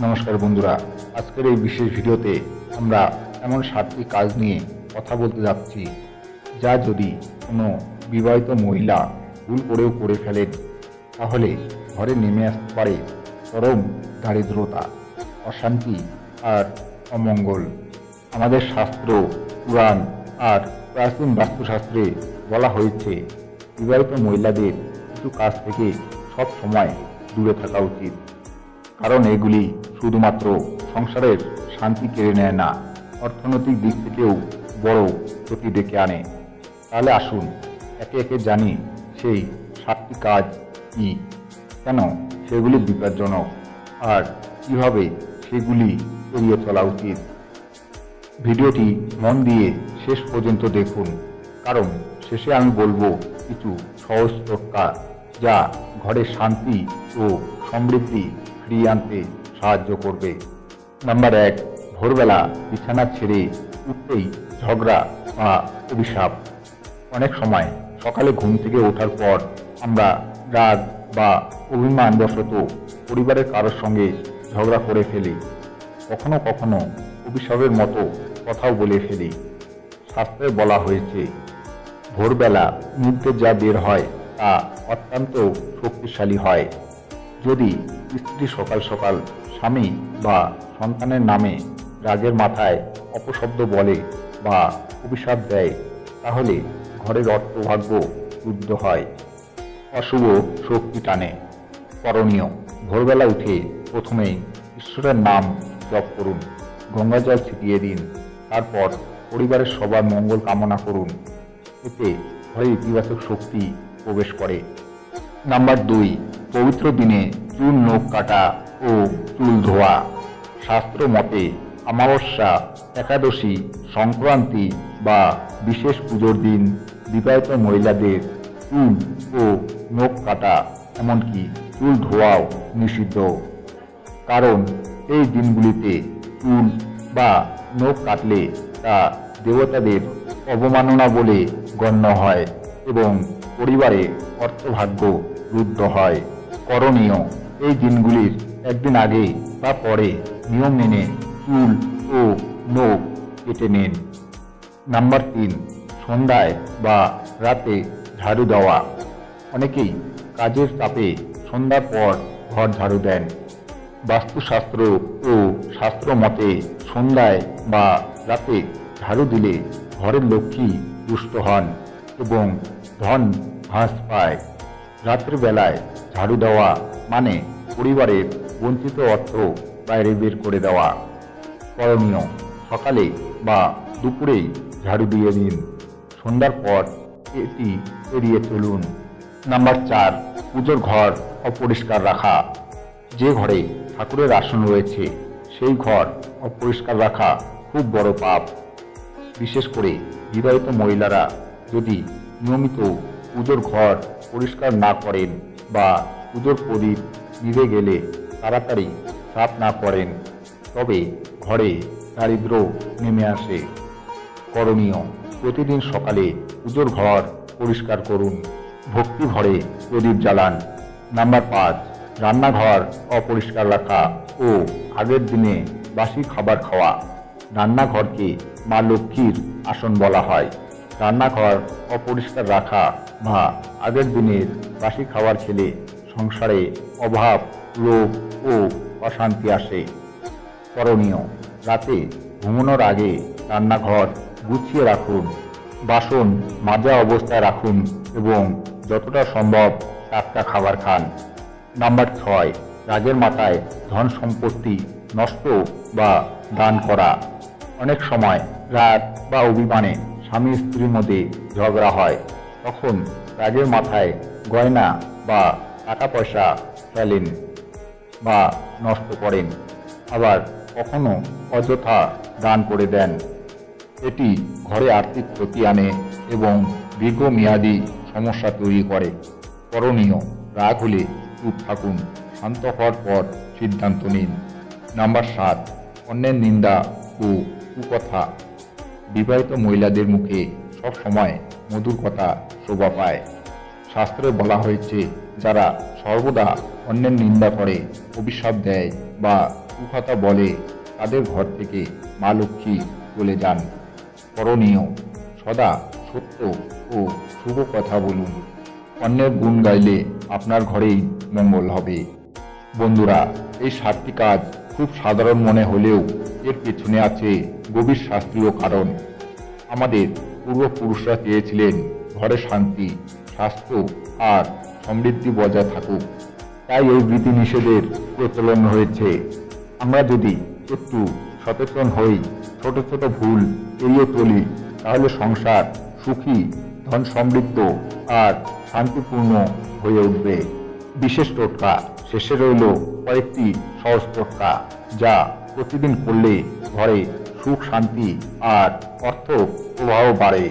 নমস্কার বন্ধুরা। আজকের এই বিশেষ ভিডিওতে আমরা এমন সাতটি কাজ নিয়ে কথা বলতে যাচ্ছি, যা যদি কোনো বিবাহিত মহিলা ভুল করেও করে ফেলেন, তাহলে ঘরে নেমে আসতে পারে চরম দারিদ্রতা, অশান্তি আর অমঙ্গল। আমাদের শাস্ত্র, পুরাণ আর প্রাচীন বাস্তুশাস্ত্রে বলা হয়েছে, বিবাহিত মহিলাদের কিছু কাজ থেকে সব সময় দূরে থাকা উচিত। কারণ এগুলি শুধুমাত্র সংসারের শান্তি কেড়ে নেয় না, অর্থনৈতিক দিক থেকেও বড় ক্ষতি ডেকে আনে। তাহলে আসুন, একে একে জানি সেই সাতটি কাজ কি। কেন? সেগুলি বিপজ্জনক। আর কীভাবে সেগুলি এড়িয়ে চলা উচিত? ভিডিওটি মন দিয়ে শেষ পর্যন্ত দেখুন, কারণ শেষে আমি বলব কিছু সহজ টোটকা, যা ঘরে শান্তি ও সমৃদ্ধি ফিরিয়ে আনতে সাহায্য করবে। নাম্বার এক, ভোরবেলা বিছানা ছেড়ে উঠতেই ঝগড়া বা অভিশাপ। অনেক সময় সকালে ঘুম থেকে ওঠার পর আমরা রাগ বা অভিমানবশত পরিবারের কারোর সঙ্গে ঝগড়া করে ফেলি। কখনো কখনো অভিশাপের মতো কথাও বলে ফেলি। শাস্ত্রে বলা হয়েছে, ভোরবেলা মুখে যা বের হয় তা অত্যন্ত শক্তিশালী হয়। যদি স্ত্রী সকাল সকাল স্বামী বা সন্তানের নামে রাগের মাথায় অপশব্দ বলে বা অভিশাপ দেয়, তাহলে ঘরের অর্থভাগ্য রুদ্ধ হয়। অশুভ শক্তি টানে। করণীয়, ভোরবেলা উঠে প্রথমেই ঈশ্বরের নাম জপ করুন, গঙ্গা জল ছিটিয়ে দিন, তারপর পরিবারের সবার মঙ্গল কামনা করুন। এতে ঘরে ইতিবাচক শক্তি প্রবেশ করে। নাম্বার দুই পবিত্র দিনে চুল নখ কাটা ও চুল ধোয়া। শাস্ত্র মতে অমাবস্যা, একাদশী, সংক্রান্তি বা বিশেষ পুজোর দিন বিবাহিত মহিলাদের চুল ও নখ কাটা, এমনকি চুল ধোয়াও নিষিদ্ধ। কারণ এই দিনগুলিতে চুল বা নখ কাটলে তা দেবতাদের অবমাননা বলে গণ্য হয় এবং পরিবারে অর্থভাগ্য রুদ্ধ হয়। করণীয়। এই দিনগুলির একদিন আগে বা পরে নিয়ম মেনে চুল ও নখ কেটে নিন। নাম্বার তিন, সন্ধ্যায় বা রাতে ঝাড়ু দেওয়া। অনেকেই কাজের চাপে সন্ধ্যার পর ঘর ঝাড়ু দেন। বাস্তুশাস্ত্র ও শাস্ত্র মতে সন্ধ্যায় বা রাতে ঝাড়ু দিলে ঘরের লক্ষ্মী দুষ্ট হন এবং ধন হ্রাস পায়। রাত্রে বেলায় ঝাড়ু দেওয়া মানে পরিবারের বঞ্চিত অর্থ বাইরে বের করে দেওয়া। করণীয়, সকালে বা দুপুরেই ঝাড়ু দিয়ে দিন। সন্ধ্যার পর এটি এড়িয়ে চলুন। নাম্বার চার, পুজোর ঘর অপরিষ্কার রাখা। যে ঘরে ঠাকুরের আসন রয়েছে, সেই ঘর অপরিষ্কার রাখা খুব বড় পাপ। বিশেষ করে বিবাহিত মহিলারা যদি নিয়মিত পুজোর ঘর পরিষ্কার না করেন বা পুজোর প্রদীপ নিভে গেলে তাড়াতাড়ি সাফ না করেন তবে ঘরে দারিদ্র নেমে আসে। করণীয়, প্রতিদিন সকালে পুজোর ঘর পরিষ্কার করুন, ভক্তি ঘরে প্রদীপ জ্বালান। নাম্বার পাঁচ, রান্নাঘর অপরিষ্কার রাখা ও আগের দিনে বাসি খাবার খাওয়া। রান্নাঘরকে মা লক্ষ্মীর আসন বলা হয়। রান্নাঘর অপরিষ্কার রাখা বা আগের দিনের বাসি খাবার খেলে সংসারে অভাব, রোগ ও অশান্তি আসে। করণীয়, রাতে ঘুমানোর আগে রান্নাঘর গুছিয়ে রাখুন, বাসন মাজা অবস্থায় রাখুন এবং যতটা সম্ভব টাটকা খাবার খান। নাম্বার ছয়, রাগের মাথায় ধন সম্পত্তি নষ্ট বা দান করা। অনেক সময় রাগ বা অভিমানে স্বামী স্ত্রীর মধ্যে ঝগড়া হয়। তখন রাগের মাথায় গয়না বা টাকা পয়সা ফেলেন বা নষ্ট করেন। আবার কখনো অযথা দান করে দেন। এটি ঘরে আর্থিক ক্ষতি আনে এবং দীর্ঘমেয়াদী সমস্যা তৈরি করে। করণীয় রাগ হলে চুপ থাকুন, শান্ত হওয়ার পর সিদ্ধান্ত নিন। নাম্বার সাত, অন্যের নিন্দা ও কুকথা। বিবাহিত মহিলাদের মুখে সব সময় মধুর কথা শোভা পায়। শাস্ত্রে বলা হয়েছে, যারা সর্বদা অন্যের নিন্দা করে, অভিশাপ দেয় বা কুকথা বলে, তাদের ঘর থেকে মা লক্ষ্মী চলে যান। করণীয়, সদা সত্য ও শুভ কথা বলুন। অন্যের গুণ গাইলে আপনার ঘরেই মঙ্গল হবে। বন্ধুরা, এই সাতটি কাজ খুব সাধারণ মনে হলেও এর পেছনে আছে গভীর শাস্ত্রীয় কারণ। আমাদের পূর্বপুরুষরা চেয়েছিলেন ঘরে শান্তি, স্বাস্থ্য আর সমৃদ্ধি বজায় থাকুক। তাই এই বিধিনিষেধের প্রচলন হয়েছে। আমরা যদি একটু সচেতন হই, ছোট ছোট ভুল এড়িয়ে চলি, তাহলে সংসার সুখী, ধন সমৃদ্ধ আর শান্তিপূর্ণ হয়ে উঠবে। বিশেষ টোটকা শেষে রইল কয়েকটি সহজ টোটকা, যা প্রতিদিন করলে ঘরে সুখ শান্তি আর অর্থ প্রবাহ বাড়ে।